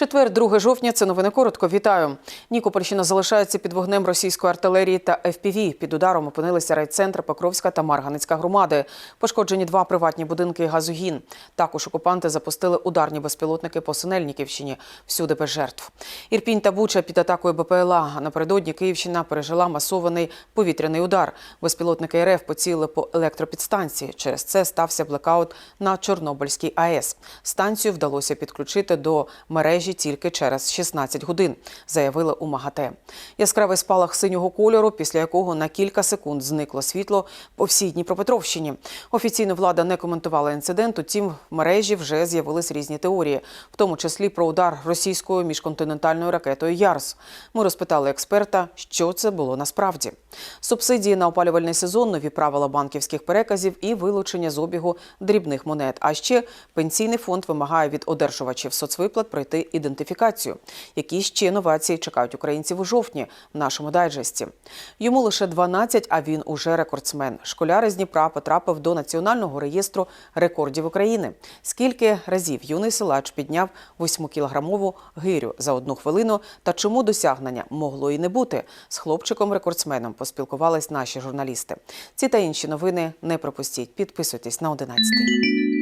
Четвер, 2 жовтня. Це новини коротко. Вітаю. Нікопольщина залишається під вогнем російської артилерії та ФПВ. Під ударом опинилися райцентр Покровська та Марганицька громади. Пошкоджені два приватні будинки і газогін. Також окупанти запустили ударні безпілотники по Синельниківщині. Всюди без жертв. Ірпінь та Буча під атакою БПЛА. Напередодні Київщина пережила масований повітряний удар. Безпілотники РФ поцілили по електропідстанції. Через це стався блекаут на Чорнобильській АЕС. Станцію вдалося підключити до мережі тільки через 16 годин, заявили у МАГАТЕ. Яскравий спалах синього кольору, після якого на кілька секунд зникло світло по всій Дніпропетровщині. Офіційно влада не коментувала інцидент, утім в мережі вже з'явились різні теорії, в тому числі про удар російською міжконтинентальною ракетою Ярс. Ми розпитали експерта, що це було насправді. Субсидії на опалювальний сезон, нові правила банківських переказів і вилучення з обігу дрібних монет. А ще пенсійний фонд вимагає від одержувачів соцвиплат пройти ідентифікацію. Які ще новації чекають українців у жовтні в нашому дайджесті. Йому лише 12, а він уже рекордсмен. Школяр із Дніпра потрапив до національного реєстру рекордів України. Скільки разів юний силач підняв 8-кілограмову гирю за одну хвилину та чому досягнення могло і не бути? З хлопчиком-рекордсменом поспілкувались наші журналісти. Ці та інші новини не пропустіть. Підписуйтесь на 11.